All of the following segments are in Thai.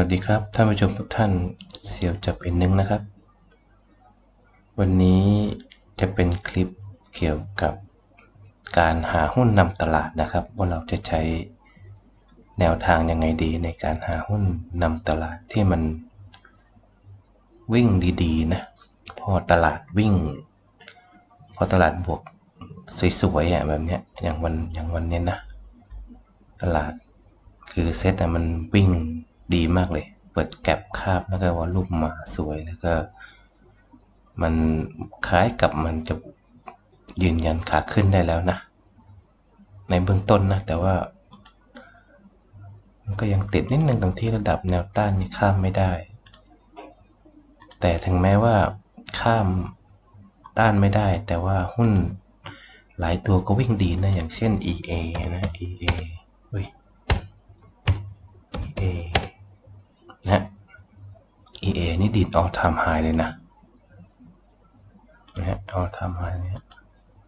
วัสดีครับท่านผู้ชมทุกท่านเสียวจับเอ็นนึงนะครับ วันนี้จะเป็นคลิปเกี่ยวกับการหาหุ้นนำตลาดนะครับ ว่าเราจะใช้แนวทางยังไงดีในการหาหุ้นนำตลาดที่มันวิ่งดีๆนะพอตลาดวิ่ง พอตลาดบวกสวยๆอะแบบเนี้ยอย่างวันอย่างวันเนี้ยนะ ตลาดคือเซตแต่มันวิ่ง ดีมากเลย เปิดแก็บคาบแล้วก็วอลลุ่มาสวยแล้วก็ มันคล้ายกับมันจะยืนยันขาขึ้นได้แล้วนะ ในเบื้องต้นนะ แต่ว่า มันก็ยังติดนิดนึงตรงที่ระดับแนวต้านนี่ข้ามไม่ได้ แต่ถึงแม้ว่าข้ามต้านไม่ได้ แต่ว่าหุ้นหลายตัวก็วิ่งดีนะ อย่างเช่น EA นะ EA เฮ้ย EA EA นี่ดีด all time high เลยนะนะฮะ all time high เนี่ย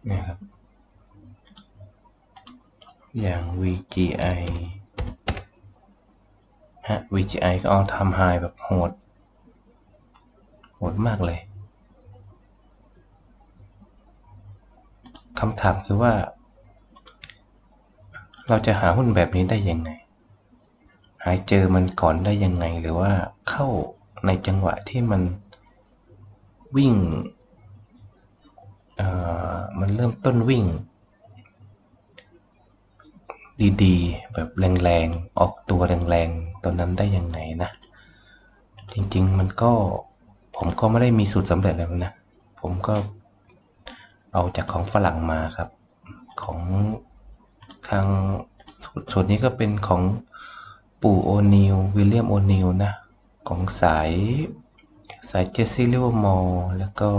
เนี่ยครับอย่าง VGI ฮะ VGI ก็ all time high แบบโหด โหดมากเลยคำถามคือว่า เราจะหาหุ้นแบบนี้ได้ยังไง หายเจอมันก่อนได้ยังไงหรือว่าเข้า ในจังหวะที่มันวิ่งมันเริ่มต้นวิ่ง ดีๆ แบบแรงๆ ออกตัวแรงๆ ตอนนั้นได้ยังไงนะ จริงๆ มันก็ผมก็ไม่ได้มีสูตรสำเร็จแล้วนะ ผมก็เอาจากของฝรั่งมาครับ ของทางส่วนนี้ก็เป็นของปู่โอนิลวิลเลียมโอนิลนะ ของสายสายเจสซี่ลิเวอร์มอลแล้วก็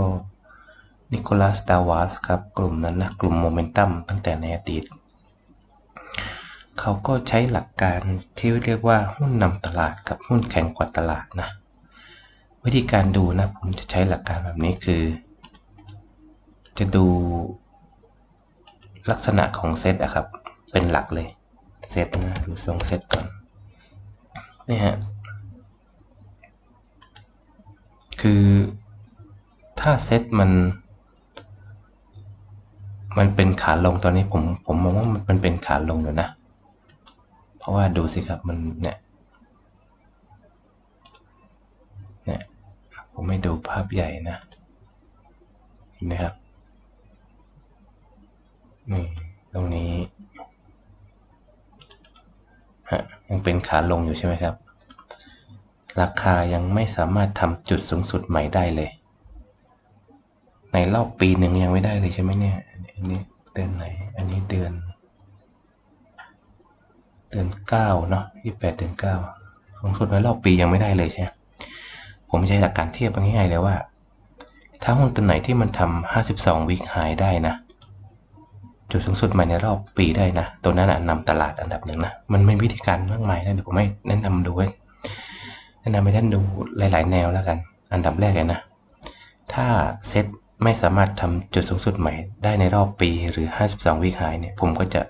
นิโคลัสดาวาสครับ กลุ่มนั้นนะกลุ่มโมเมนตัมตั้งแต่ในอดีต เขาก็ใช้หลักการที่เรียกว่าหุ้นนำตลาดกับหุ้นแข่งกว่าตลาดนะ วิธีการดูนะ ผมจะใช้หลักการแบบนี้คือ จะดูลักษณะของเซตอะครับ เป็นหลักเลย เซตนะ ดูทรงเซตก่อนนี่ฮะ คือถ้าเซตมัน มันเป็นขาลงตอนนี้ผมผมมองว่ามันเป็นขาลงอยู่นะ เพราะว่าดูสิครับมันเนี่ยเนี่ยผมไม่ดูภาพใหญ่นะเห็นไหมครับนี่ตรงนี้ฮะยังเป็นขาลงอยู่ใช่ไหมครับ ราคายังไม่สามารถทำจุดสูงสุดใหม่ได้เลย ในรอบปีหนึ่งยังไม่ได้เลยใช่ไหมเนี่ย อันนี้เดือนไหน อันนี้เดือน เดือนเก้าเนาะยี่แปดเดือนเก้าสูงสุดในรอบปียังไม่ได้เลยใช่ไหมผมใช้หลักการเทียบง่ายๆเลยว่า ถ้าหุ้นตัวไหนที่มันทำห้าสิบสองวิกหายได้นะจุดสูงสุดใหม่ในรอบปีได้นะ ตัวนั้นนะนำตลาดอันดับหนึ่งนะ มันมีวิธีการมากมายนะเดี๋ยวผมให้แนะนำดูไว้ แนะนำให้ท่านดูหลาย ๆ แนวแล้วกัน อันดับแรกเลยนะ ถ้าเซตไม่สามารถทำจุดสูงสุดใหม่ได้ในรอบปีหรือ 52 วิคหายเนี่ยผมก็จะ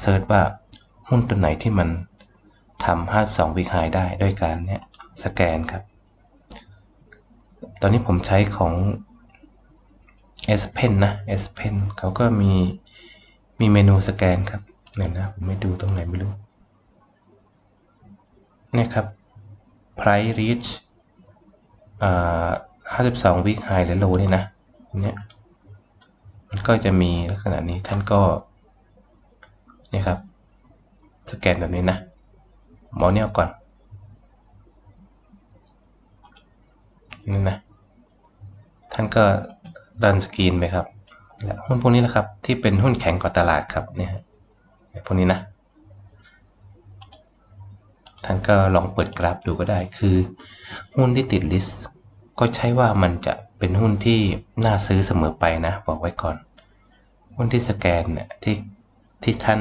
เซิร์ชว่าหุ้นตัวไหนที่มันทำ52 วิคหายได้ด้วยการเนี่ยสแกนครับ ตอนนี้ผมใช้ของ S Pen นะ S Pen เขาก็มีมีเมนูสแกนครับเนี่ยนะผมไม่ดูตรงไหนไม่รู้เนี่ยครับ price reach อ่า52 week high หรือ low นี่นะเนี่ยมันก็จะมีลักษณะนี้ท่านก็เนี่ยครับ สแกนแบบนี้นะมอเนี่ยก่อนนี่นะท่านก็รันสกรีนไปครับและหุ้นพวกนี้นะครับที่เป็นหุ้นแข็งกว่าตลาดครับเนี่ยพวกนี้นะ ท่านก็ลองเปิดกราฟดูก็ได้ คือหุ้นที่ติดลิสต์ก็ใช่ว่ามันจะเป็นหุ้นที่น่าซื้อเสมอไปนะ บอกไว้ก่อน หุ้นที่สแกนเนี่ยที่ที่ท่าน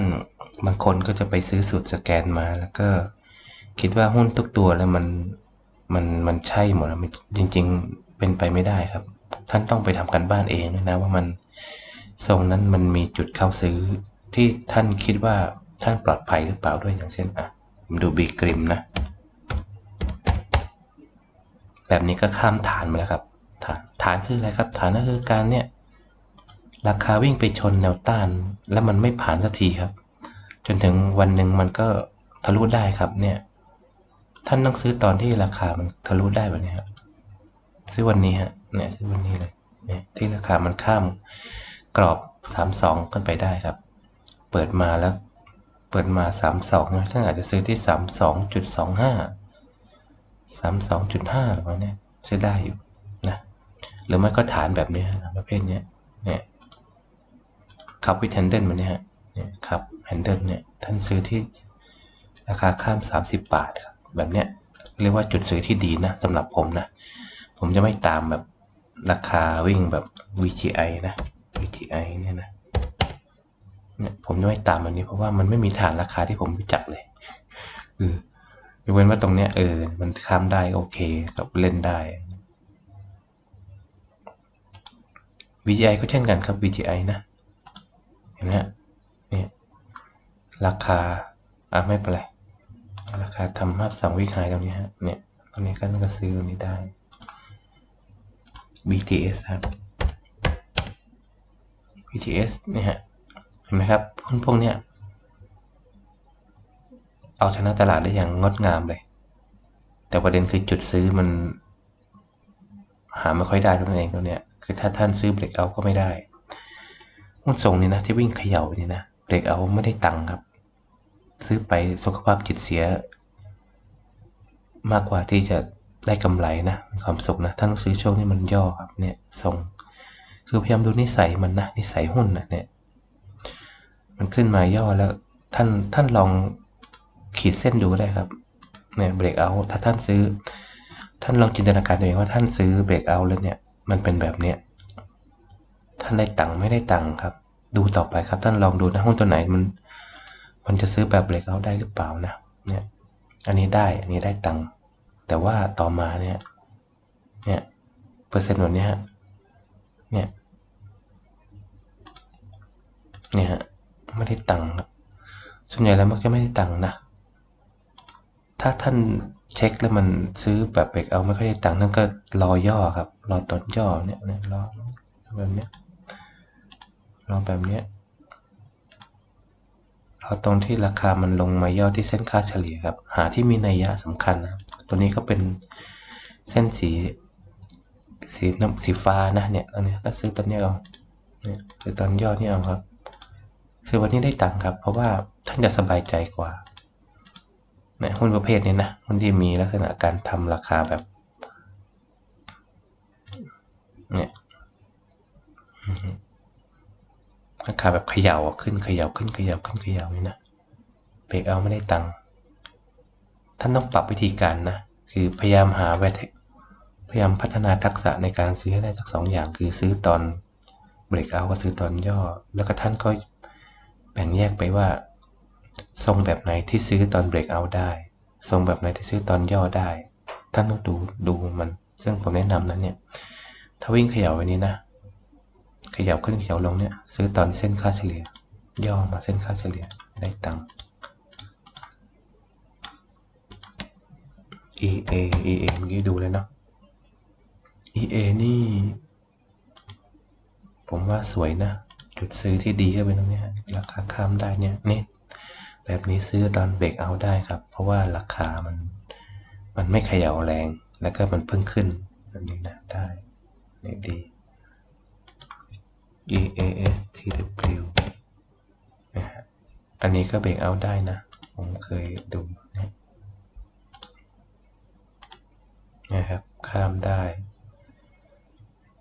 บางคนก็จะไปซื้อสูตรสแกนมาแล้วก็คิดว่าหุ้นทุกตัวแล้วมันมันมันใช่หมดมันจริง ๆ เป็นไปไม่ได้ครับ ท่านต้องไปทำกันบ้านเองนะว่ามันทรงนั้นมันมีจุดเข้าซื้อที่ท่านคิดว่าท่านปลอดภัยหรือเปล่าด้วยอย่างเช่นอะ มดูบีกริมนะ แบบนี้ก็ข้ามฐานมาแล้วครับ ฐานฐานคืออะไรครับ ฐานก็คือการเนี่ย ราคาวิ่งไปชนแนวต้าน แล้วมันไม่ผ่านสักทีครับ จนถึงวันหนึ่งมันก็ทะลุได้ครับเนี่ย ท่านต้องซื้อตอนที่ราคามันทะลุได้แบบนี้ครับซื้อวันนี้ฮะเนี่ยซื้อวันนี้เลยเนี่ยที่ราคามันข้ามกรอบสามสองขึ้นไปได้ครับ เปิดมาแล้ว ปิดมาสามสองนะท่านอาจจะซื้อที่สามสองจุดสองห้าสามสองจุดห้าประมาณนี้ซื้อได้อยู่นะหรือไม่ก็ฐานแบบนี้ประเภทนี้เนี่ยคับวิทนเดิลมันเนี่ยเนี่ยครับแฮนเดิลเนี่ยท่านซื้อที่ราคาข้าม 30 บาทครับแบบเนี้ยเรียกว่าจุดซื้อที่ดีนะสำหรับผมนะ ผมจะไม่ตามแบบราคาวิ่งแบบ VGI นะ VGI เนี่ย ผมจะไม่ตามแบบนี้เพราะว่ามันไม่มีฐานราคาที่ผมรู้จักเลยเออยกเว้นว่าตรงเนี้ยเออ มันข้ามได้โอเคกับเล่นได้ VGI ก็เช่นกันครับ VGI นะ เห็นไหมเนี่ยราคา อะไม่เป็นไร ราคาทำภาพสองวิคายตรงนี้ฮะ เนี่ย ตรงนี้ก็ก็ซื้อตรงนี้ได้ BTS ครับ BTS เนี่ยฮะ เห็นไหมครับหุ้นพวกเนี้ยเอาชนะตลาดได้อย่างงดงามเลย แต่ประเด็นคือจุดซื้อมัน หาไม่ค่อยได้ตรงนั้นเองตรงเนี้ยคือถ้าท่านซื้อเบรกเอาก็ไม่ได้หุ้นส่งนี่นะที่วิ่งเขย่านี่นะเบรกเอาไม่ได้ตังค์ครับ ซื้อไปสุขภาพจิตเสีย มากกว่าที่จะได้กำไรนะมีความสุขนะท่านต้องซื้อช่วงนี้มันย่อครับเนี่ยส่งคือพยายามดูนิสัยมันนะนิสัยหุ้นนะเนี่ย มันขึ้นมาย่อแล้วท่านท่านลองขีดเส้นดูได้ครับเนี่ยเบรกเอาถ้าท่านซื้อ ท่านลองจินตนาการตัวเองว่าท่านซื้อเบรกเอาแล้วเนี่ยมันเป็นแบบเนี้ยท่านได้ตังค์ไม่ได้ตังค์ครับ ดูต่อไปครับท่านลองดูนะหุ้นตัวไหนมัน มันจะซื้อแบบเบรกเอาได้หรือเปล่านะเนี่ยอันนี้ได้อันนี้ได้ตังค์แต่ว่าต่อมาเนี่ยเนี่ยเปอร์เซ็นต์แบบนี้ฮะเนี่ยเนี่ยฮะ ไม่ได้ตังค์ครับส่วนใหญ่แล้วมักจะไม่ได้ตังค์นะ ถ้าท่านเช็คแล้วมันซื้อแบบเบรกเอาไม่ค่อยได้ตังค์ท่นก็รอย่อครับ รอตอนย่อเนี่ยรอแบบเนี้ยรอแบบเนี้ยรอตรงที่ราคามันลงมาย่อที่เส้นค่าเฉลี่ยครับ หาที่มีนัยยะสำคัญนะตัวนี้ก็เป็นเส้นสีสีน้ำสีฟ้านะเนี่ยอันนี้ก็ซื้อตอนนี้เอาเนี่ยซื้อตอนย่อนี่เอาครับ ซื้อวันนี้ได้ตังค์ครับ เพราะว่าท่านจะสบายใจกว่านี่ยหุ้นประเภทนี้นะหุ้นที่มีลักษณะการทำราคาแบบเนี่ยราคาแบบเขย่าขึ้นเขย่าขึ้นเขย่าขึ้นเขย่านี่นะเบรกเอาไม่ได้ตังค์ท่านต้องปรับวิธีการนะคือพยายามหาแวทพยายามพัฒนาทักษะในการซื้อให้ได้จากสองอย่าง คือซื้อตอนเบรกเอาก็ซื้อตอนย่อ แล้วก็ท่านก็ แบ่งแยกไปว่า ทรงแบบไหนที่ซื้อตอนเบรกเอาได้ ทรงแบบไหนที่ซื้อตอนย่อได้ ท่านต้องดูดูมัน ซึ่งผมแนะนำนะเนี่ย ถ้าวิ่งเขย่าไว้นี้นะขยับขึ้นขยับลงเนี่ย ซื้อตอนเส้นค่าเฉลี่ย ย่อมาเส้นค่าเฉลี่ยได้ตังค์ EA EA เมื่อกี้ดูเลยเนาะ EA นี่ ผมว่าสวยนะ จุดซื้อที่ดีก็เป็นตรงนี้ราคาข้ามได้เนี่ยนี่แบบนี้ซื้อตอนเบรกเอาได้ครับ เพราะว่าราคามันมันไม่เขย่าแรง แล้วก็มันเพิ่งขึ้นแบบนี้นะได้นี่ดี E A S T W นะฮะอันนี้ก็เบรกเอาได้นะ ผมเคยดูนะนะครับ ข้ามได้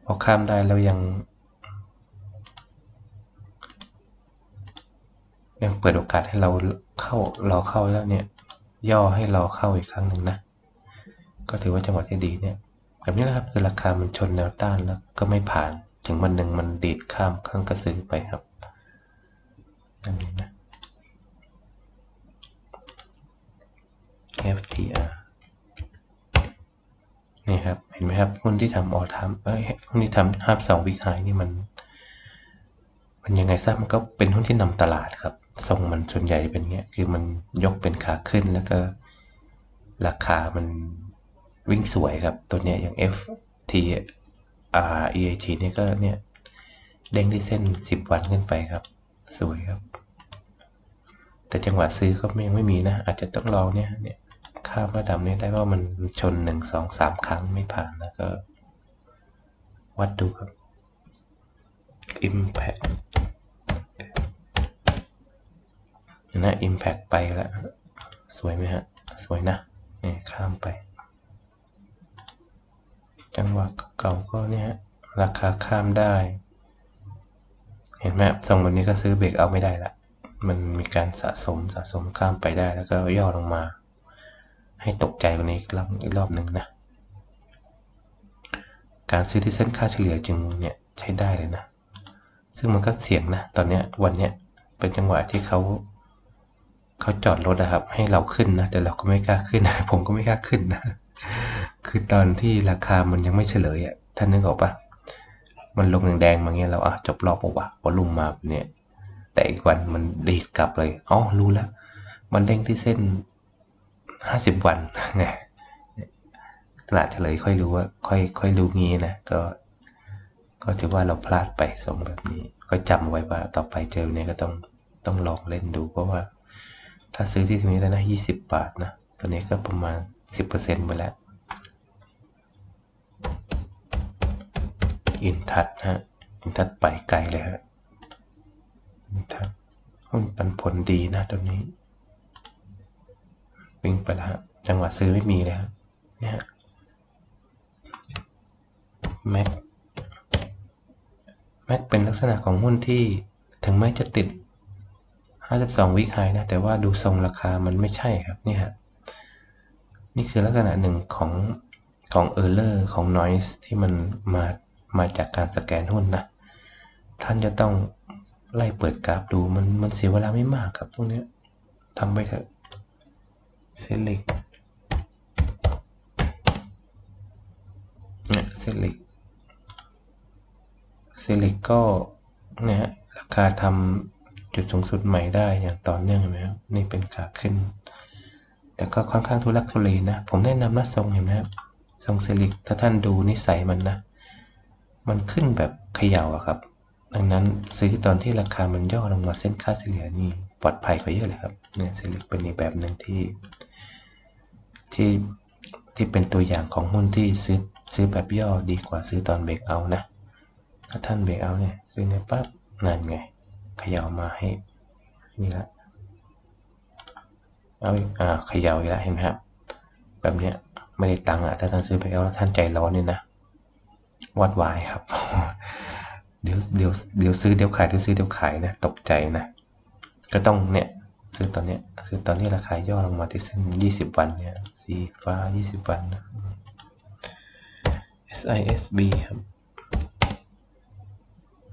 พอข้ามได้แล้วยัง ยังเปิดโอกาสให้เราเข้ารอเข้าแล้วเนี่ย ย่อให้เราเข้าอีกครั้งหนึ่งนะ ก็ถือว่าจังหวะที่ดีเนี่ย แบบนี้นะครับคือราคามันชนแนวต้านแล้ว ก็ไม่ผ่านถึงวันหนึ่งมันดีดข้ามข้างกระสือไปครับอันนี้นะ FTR นี่ครับ เห็นไหมครับ หุ้นที่ทำออทามเอ้ยหุ้นที่ทำห้าสองวิกไฮนี่มัน มันยังไงซะมันก็เป็นหุ้นที่นำตลาดครับ ทรงมันส่วนใหญ่เป็นเงี้ย คือมันยกเป็นขาขึ้นแล้วก็ราคามันวิ่งสวยครับ ตัวเนี้ยอย่าง F T R E A T เนี่ยก็เนี่ยเด้งที่เส้น 10 วันขึ้นไปครับ สวยครับ แต่จังหวะซื้อก็ยังไม่มีนะ อาจจะต้องลองเนี่ยเนี่ยข้ามระดับนี้ได้ว่ามันชนหนึ่งสองสามครั้งไม่ผ่านแล้วก็ วัดดูครับ Impact นะ Impact ไปแล้ว สวยไหมฮะ สวยนะเนี่ยข้ามไป จังหวะเก่าก็เนี่ยราคาข้ามได้ เห็นไหมทรงแบบนี้ก็ซื้อเบรกเอาไม่ได้ละ มันมีการสะสมสะสมข้ามไปได้แล้วก็ย่อลงมา ให้ตกใจกว่านี้อีกรอบอีกรอบหนึ่งนะ การซื้อที่เส้นค่าเฉลี่ยจึงเนี่ยใช้ได้เลยนะ ซึ่งมันก็เสี่ยงนะ ตอนเนี้ยวันเนี้ยเป็นจังหวะที่เขา เขาจอดรถนะครับ ให้เราขึ้นนะ แต่เราก็ไม่กล้าขึ้น ผมก็ไม่กล้าขึ้นนะ คือตอนที่ราคามันยังไม่เฉลยอะ ท่านนึกออกปะมันลงแดงๆมาเงี้ยเราอะจบรอบปะวะวอลุ่มมาแบบเนี่ย แต่อีกวันมันดีดกลับเลยอ๋อรู้แล้ว มันเด้งที่เส้นห้าสิบวันไงตลาดเฉลยค่อยรู้ว่า ค่อยค่อยรู้งี้นะ ก็ ก็ถือว่าเราพลาดไปสมแบบนี้ ก็จำไว้ว่าต่อไปเจอเนี่ยก็ต้องต้องลองเล่นดูเพราะว่า ถ้าซื้อที่ตรงนี้แล้วนะยี่สิบบาทนะตอนนี้ก็ประมาณสิบเปอร์เซ็นต์ไปแล้ว อินทัศฮะ อินทัศไปไกลเลยฮะ อินทัศหุ้นปันผลดีนะตัวนี้ วิ่งไปแล้วฮะจังหวะซื้อไม่มีเลยฮะเนี่ยฮะแม็กแม็กเป็นลักษณะของหุ้นที่ถึงแม้จะติด 52 วิคไฮนะ แต่ว่าดูทรงราคามันไม่ใช่ครับนี่ฮะนี่คือลักษณะหนึ่งของของ Error ของ Noise ที่มันมามาจากการสแกนหุ้นนะ ท่านจะต้องไล่เปิดกราฟดูมันมันเสียเวลาไม่มากครับตรงนี้ทำไปเถอะ Select เนี่ย Select Select ก็เนี่ยฮะราคาทำ จุดสูงสุดใหม่ได้อย่างต่อเนื่องเห็นไหมครับนี่เป็นขาขึ้น แต่ก็ค่อนข้างทุลักทุเลนะ ผมแนะนำนะทรงเห็นไหมครับทรงเซลิกถ้าท่านดูนิสัยมันนะ มันขึ้นแบบเขย่าอะครับ ดังนั้นซื้อตอนที่ราคามันย่อลงมาเส้นค่าเฉลี่ยนี่ปลอดภัยกว่าเยอะเลยครับเนี่ยเซลิกเป็นอีกแบบหนึ่งที่ ที่ที่เป็นตัวอย่างของหุ้นที่ซื้อซื้อแบบย่อดีกว่าซื้อตอนเบรกเอานะ ถ้าท่านเบรกเอาเนี่ยซื้อเนี่ยปั๊บนั่นไง เขย่ามาให้นี่ละเอาอ่าเขย่าอีกแล้วเห็นไหมครับแบบเนี้ยไม่ได้ตังค์อะถ้าท่านซื้อไปแล้วท่านใจร้อนเนี่ยนะวัดวายครับ เดี๋ยวเดี๋ยวเดี๋ยวซื้อเดี๋ยวขายเดี๋ยวซื้อเดี๋ยวขายนะตกใจนะก็ต้องเนี่ยซื้อตอนเนี้ยซื้อตอนที่ราคาย่อลงมาที่เส้น20 วันเนี่ยสีฟ้า 20 วันนะ SISB ครับ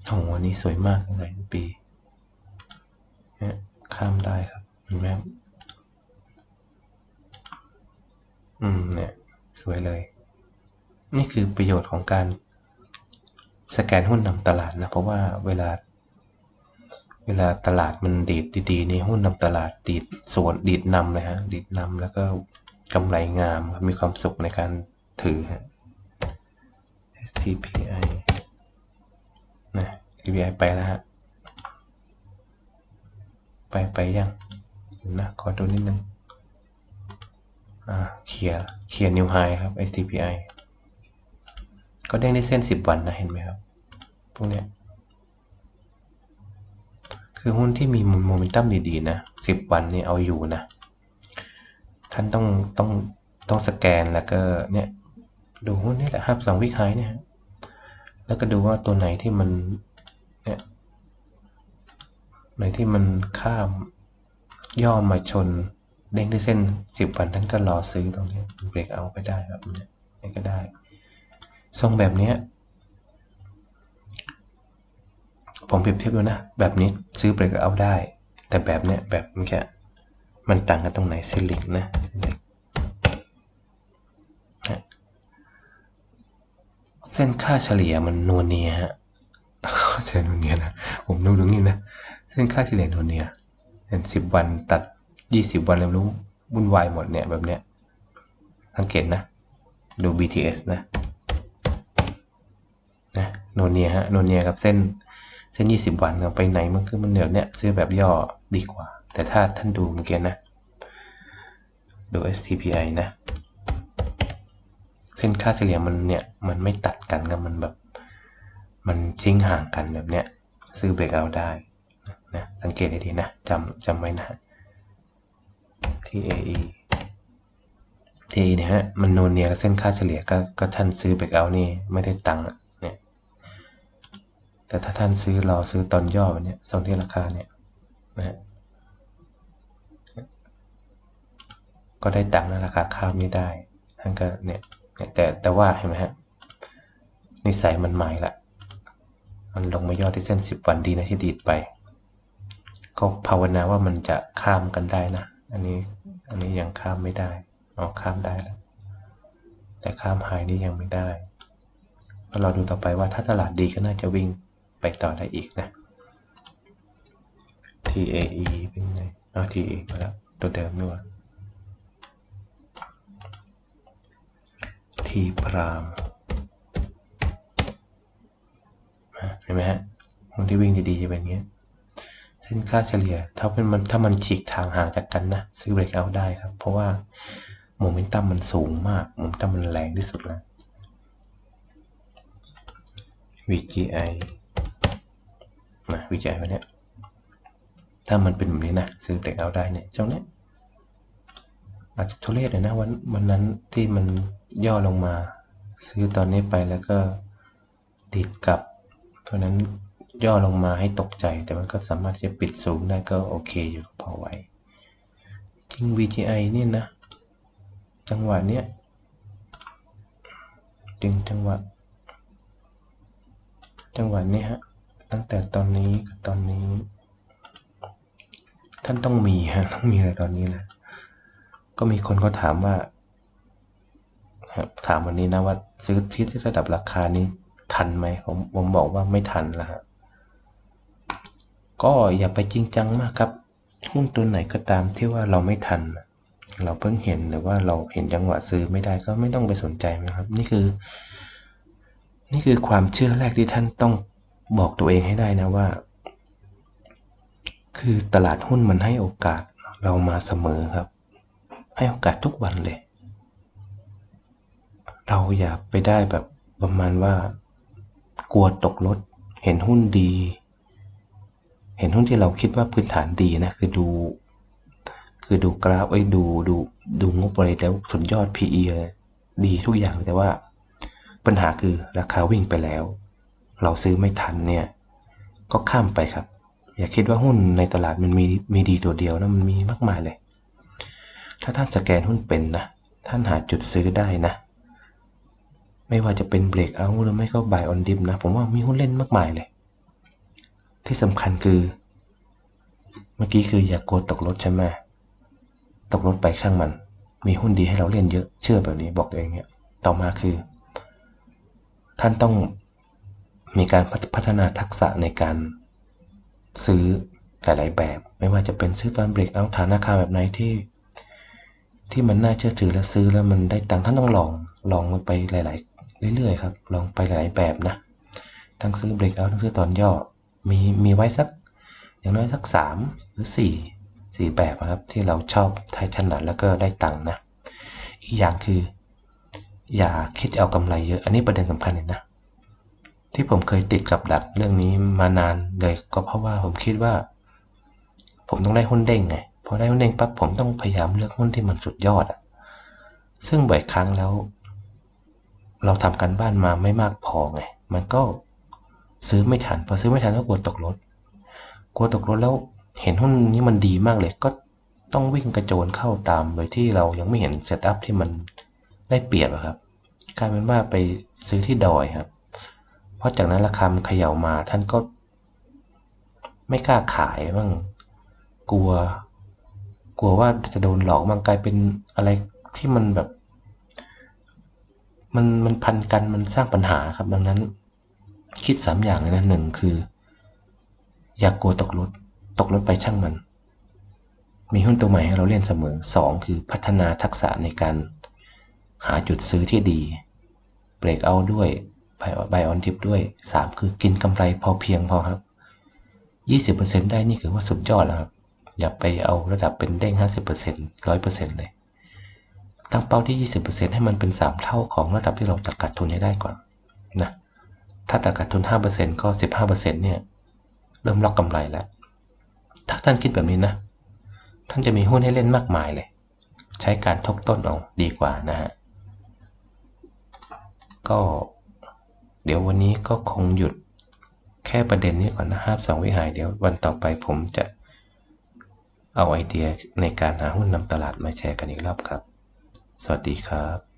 โอ้โหวันนี้สวยมากเลยปี ข้ามได้ครับเห็นไหมครับอืมเนี่ยสวยเลย นี่คือประโยชน์ของการสแกนหุ้นนำตลาดนะ เพราะว่าเวลา เวลาตลาดมันดีดดีๆนี่หุ้นนำตลาดดีดส่วนดีดนำเลยฮะดีดนำแล้วก็กำไรงามครับมีความสุขในการถือฮะ STPI นะ STPI ไปแล้วฮะ ไปไปยังนะขอดูนิดนึงอ่าเคลียร์เคลียร์นิวไฮครับ STPI ก็เด้งได้เส้น 10 วันนะ เห็นไหมครับ พวกเนี้ยคือหุ้นที่มีโมเมนตัมดีๆนะ 10 วันนี่เอาอยู่นะ ท่านต้องต้องต้องสแกนแล้วก็เนี่ยดูหุ้นนี่แหละครับสองวิคไฮเนี่ยแล้วก็ดูว่าตัวไหนที่มัน ไหนที่มันข้ามย่อมาชนเด้งที่เส้น 10 วันท่านก็รอซื้อตรงนี้เบรกเอาไปได้ครับเนี่ยก็ได้ ทรงแบบเนี้ยผมเปรียบเทียบดูนะ แบบนี้ซื้อเบรกเอาได้ แต่แบบเนี้ยแบบเมื่อกี้มันต่างกันตรงไหนซิลิกนะซิลิกเส้นค่าเฉลี่ยมันนวเนียฮะเส้นนวเนียนะ ผมดูตรงนี้นะ เส้นค่าเฉลี่ยนวเนียเห็นสิบวันตัดยี่สิบวันแล้วรู้วุ่นวายหมดเนี่ยแบบเนี้ยสังเกตนะ ดู BTS นะนะโนเนียฮะโนเนียกับเส้นเส้น 20 วันเอาไปไหนมันคือมันเดี๋ยวเนี้ยซื้อแบบย่อดีกว่า แต่ถ้าท่านดูเมื่อกี้นะ ดู STPI นะ เส้นค่าเฉลี่ยมันเนี่ย มันไม่ตัดกันกับมันแบบ มันทิ้งห่างกันแบบเนี้ย ซื้อเบรกเอาได้ นะสังเกตให้ดีนะจำจำไว้นะ TAE TAE เนี่ยฮะมันโนเนียกับเส้นค่าเฉลี่ยก็ก็ท่านซื้อเบรกเอานี่ไม่ได้ตังค์เนี่ยแต่ถ้าท่านซื้อรอซื้อตอนย่อแบบเนี้ยโซนที่ราคาเนี่ยนะฮะก็ได้ตังค์นะราคาข้าวไม่ได้ท่านก็เนี่ยเนี่ยแต่แต่ว่าเห็นไหมฮะนิสัยมันใหม่ละมันลงมาย่อที่เส้นสิบวันดีนะที่ดีดไป ก็ภาวนาว่ามันจะข้ามกันได้นะ อันนี้ อันนี้ยังข้ามไม่ได้อ๋อข้ามได้แล้ว แต่ข้ามไฮนี่ยังไม่ได้เราดูต่อไปว่าถ้าตลาดดีก็น่าจะวิ่งไปต่อได้อีกนะ TAE เป็นไงอ๋อ TAE มาแล้ว ตัวเดิมนี่ว่าทีพรามเห็นไหมฮะคนที่วิ่งดีๆจะเป็นอย่างนี้ นค่าเฉลี่ย ถ้าเป็นมันถ้ามันฉีกทางห่างจากกันนะ ซื้อเบรกเอาได้ครับ เพราะว่าโมเมนตัมมันสูงมากโมเมนตัมมันแรงที่สุดแล้ว VGI นะ VGI วันเนี้ยถ้ามันเป็นแบบนี้นะ ซื้อเบรกเอาได้เนี่ยช่วงเนี้ยอาจจะทุเรศเลยนะวันวันนั้นที่มันย่อลงมา ซื้อตอนนี้ไปแล้วก็ติดกลับ เพราะนั้น ย่อลงมาให้ตกใจ แต่มันก็สามารถที่จะปิดสูงได้ก็โอเคอยู่พอไหวจริง VGI เนี่ยนะ จังหวะเนี้ยจริงจังหวะ จังหวะนี้ฮะ ตั้งแต่ตอนนี้กับตอนนี้ ท่านต้องมีฮะ ต้องมีอะไรตอนนี้นะ ก็มีคนเขาถามว่า ถามวันนี้นะว่าซื้อที่ระดับราคานี้ทันไหม ผมผมบอกว่าไม่ทันล้วฮะ ก็อย่าไปจริงจังมากครับหุ้นตัวไหนก็ตามที่ว่าเราไม่ทัน เราเพิ่งเห็นหรือว่าเราเห็นจังหวะซื้อไม่ได้ก็ไม่ต้องไปสนใจนะครับ นี่คือ นี่คือความเชื่อแรกที่ท่านต้องบอกตัวเองให้ได้นะว่า คือตลาดหุ้นมันให้โอกาสเรามาเสมอครับ ให้โอกาสทุกวันเลย เราอย่าไปได้แบบประมาณว่า กลัวตกรถเห็นหุ้นดี เห็นหุ้นที่เราคิดว่าพื้นฐานดีนะคือดู คือดูกราฟไอ้ดูดูดูงบอะไรแล้วสุดยอด PE เลยดีทุกอย่างแต่ว่า ปัญหาคือราคาวิ่งไปแล้ว เราซื้อไม่ทันเนี่ยก็ข้ามไปครับ อย่าคิดว่าหุ้นในตลาดมันมีมีดีตัวเดียวนะมันมีมากมายเลย ถ้าท่านสแกนหุ้นเป็นนะท่านหาจุดซื้อได้นะ ไม่ว่าจะเป็นเบรกเอาหรือไม่ก็บายออนดิมนะ ผมว่ามีหุ้นเล่นมากมายเลย ที่สำคัญคือ เมื่อกี้คืออย่ากลัวตกรถใช่ไหมตกรถไปช่างมัน มีหุ้นดีให้เราเล่นเยอะ เชื่อแบบนี้บอกตัวเองเนี่ยต่อมาคือ ท่านต้องมีการพัฒนาทักษะในการซื้อหลาย ๆ แบบ ไม่ว่าจะเป็นซื้อตอนเบรกเอาฐานราคาแบบไหนที่ ที่มันน่าเชื่อถือและซื้อแล้วมันได้ตังค์ท่านต้องลองลองมันไปหลาย ๆ เรื่อย ๆ ครับ ลองไปหลายๆแบบนะ ทั้งซื้อเบรกเอาทั้งซื้อตอนย่อ มีมีไว้สักอย่างน้อยสักสามหรือสี่สี่แบบนะครับ ที่เราชอบไทยถนัดแล้วก็ได้ตังค์นะ อีกอย่างคือ อย่าคิดเอากำไรเยอะ อันนี้ประเด็นสำคัญเลยนะ ที่ผมเคยติดกับดักเรื่องนี้มานานเลยก็เพราะว่าผมคิดว่า ผมต้องได้หุ้นเด้งไงพอได้หุ้นเด้งปั๊บผมต้องพยายามเลือกหุ้นที่มันสุดยอดอะซึ่งบ่อยครั้งแล้ว เราทำการบ้านมาไม่มากพอไง มันก็ ซื้อไม่ทัน พอซื้อไม่ทันก็กลัวตกรถ กลัวตกรถแล้วเห็นหุ้นนี้มันดีมากเลย ก็ต้องวิ่งกระโจนเข้าตาม โดยที่เรายังไม่เห็นเซตอัพที่มันได้เปรียบครับ กลายเป็นว่าไปซื้อที่ดอยครับ เพราะจากนั้นราคาเขย่ามาท่านก็ ไม่กล้าขายบ้าง กลัว กลัวว่าจะโดนหลอกมันกลายเป็นอะไรที่มันแบบ มันมันพันกันมันสร้างปัญหาครับดังนั้น คิดสามอย่างเลยนะหนึ่งคือ อย่ากกลัวตกรถ ตกรถไปช่างมัน มีหุ้นตัวใหม่ให้เราเล่นเสมอสองคือพัฒนาทักษะในการหาจุดซื้อที่ดีเบรกเอาด้วยไบไบออนทิปด้วย3คือกินกำไรพอเพียงพอครับ20%ได้นี่คือว่าสุดยอดแล้วครับ อย่าไปเอาระดับเป็นเด้ง50% 100%เลยตั้งเป้าที่ 20%ให้มันเป็น 3 เท่าของระดับที่เราตัดขาดทุนให้ได้ก่อน ถ้าตัดขาดทุน 5%ก็ 15%เนี่ย เริ่มล็อกกำไรแล้ว ถ้าท่านคิดแบบนี้นะ ท่านจะมีหุ้นให้เล่นมากมายเลย ใช้การทบต้นเอาดีกว่านะฮะ ก็เดี๋ยววันนี้ก็คงหยุดแค่ประเด็นนี้ก่อนนะห้าสองวิหายเดี๋ยววันต่อไปผมจะเอาไอเดียในการหาหุ้นนำตลาดมาแชร์กันอีกรอบครับ สวัสดีครับ